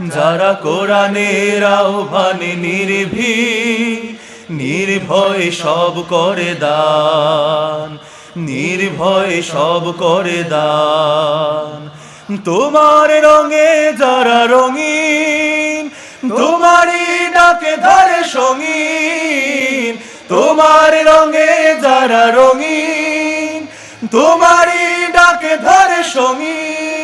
যারা কোরআনের আহ্বানে নির্ভী নির্ভয় সব করে দান, নির্ভয় সব করে দান। তোমার রঙে যারা রঙিন, তোমারই ডাকে ধরে সঙ্গীন। তোমার রঙে যারা রঙিন, তোমারই ডাকে ধরে সঙ্গীন।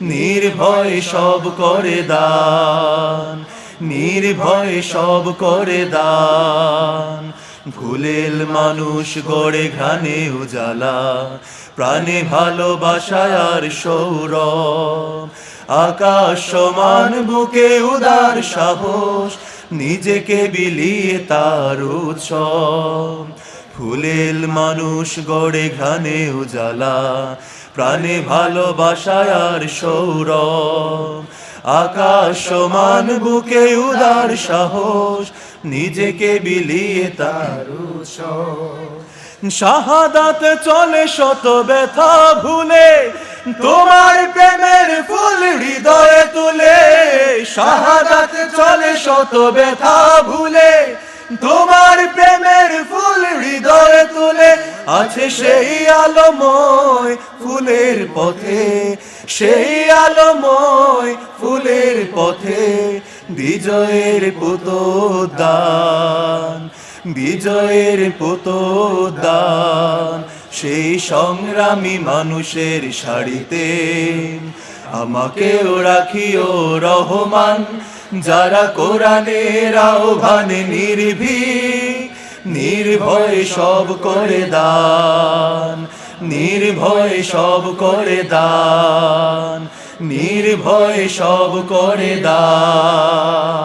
নির্ভয় সব করে দান, নির্ভয় সব করে দান। ভুলেল মানুষ গড়ে ঘানে উজালা, প্রাণে ভালোবাসায় আর সৌরভ। আকাশ সমান, বুকে উদার সাহস, নিজেকে বিলিয়ে তার উৎসব। ফুলেল মানুষ গড়ে ঘানে উজালা প্রাণে ভালোবাসায় আর সৌরভ। আকাশ সমান, বুকে উদার সাহস, নিজেকে বিলিয়ে তার শাহাদাত চলে শত ব্যথা ভুলে, তোমার প্রেমের ফুল হৃদয়ে তুলে। শাহাদাত চলে শত ব্যথা ভুলে, তোমার প্রেমের ফুল হৃদয়ে তুলে। আছে সেই আলোময় ফুলের পথে, সেই আলোময় ফুলের পথে বিজয়ের পুতোদান বিজয়ের পুতোদান সেই সংগ্রামী মানুষের শাড়িতে আমাকেও রাখিও রহমান, যারা কোরআনের আহ্বানে নির্ভীক। নির্ভয় সব করে দান নির্ভয় সব করে দান নির্ভয় সব করে দান।